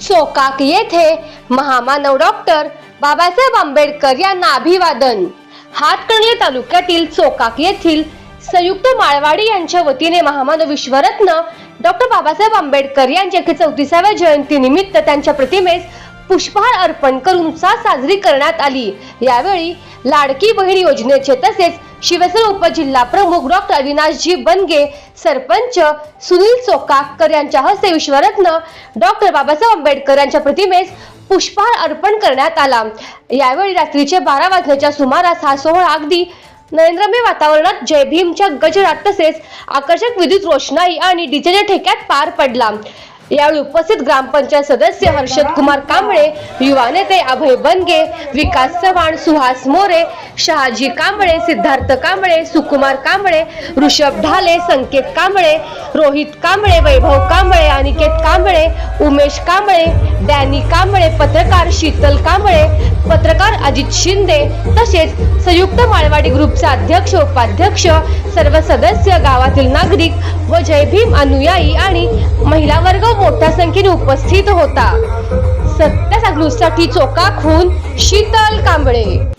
चोकाक येथे महामानव डॉक्टर बाबासाहेब आंबेडकर यांना अभिवादन. हातकणले तालुक्यातील चोकाक येथील संयुक्त माळवाडी यांच्या वतीने महामानव विश्वरत्न डॉक्टर बाबासाहेब आंबेडकर यांच्या एकशे चौतीसाव्या जयंती निमित्त त्यांच्या प्रतिमेस पुष्पहार अर्पण करून उत्साह साजरी करण्यात आली. यावेळी लाडकी बहीण योजनेचे तसेच शिवसेना उपजिल्हा प्रमुख डॉक्टर अविनाशजी बनगे सरपंच सुनील चोकाकर यांच्या हस्ते विश्वरत्न डॉक्टर बाबासाहेब आंबेडकर यांच्या प्रतिमेस पुष्पहार अर्पण करण्यात आला. यावेळी रात्रीचे बारा वाजण्याच्या सुमारास हा सोहळा अगदी नरेंद्रमय वातावरणात जय भीमच्या गजरात तसेच आकर्षक विद्युत रोषणाई आणि डीजेच्या ठेक्यात पार पडला. यावेळी उपस्थित ग्रामपंचायत सदस्य हर्षद कुमार कांबळे युवा नेते अभय बनगे विकास चव्हाण सुहास मोरे शहाजी कांबळे सिद्धार्थ कांबळे सुकुमार कांबळे ऋषभ ढाले संकेत कांबळे रोहित कांबळे वैभव कांबळे अनिकेत कांबळे उमेश कांबळे डॅनी कांबळे पत्रकार शीतल कांबळे पत्रकार अजित शिंदे तसेच संयुक्त माळवाडी ग्रुपचे अध्यक्ष उपाध्यक्ष सर्व सदस्य गावातील नागरिक व जय भीम अनुयायी आणि महिला वर्ग मोठ्या संख्येने उपस्थित होता. सत्य चोका चोकाखून शीतल कांबळे.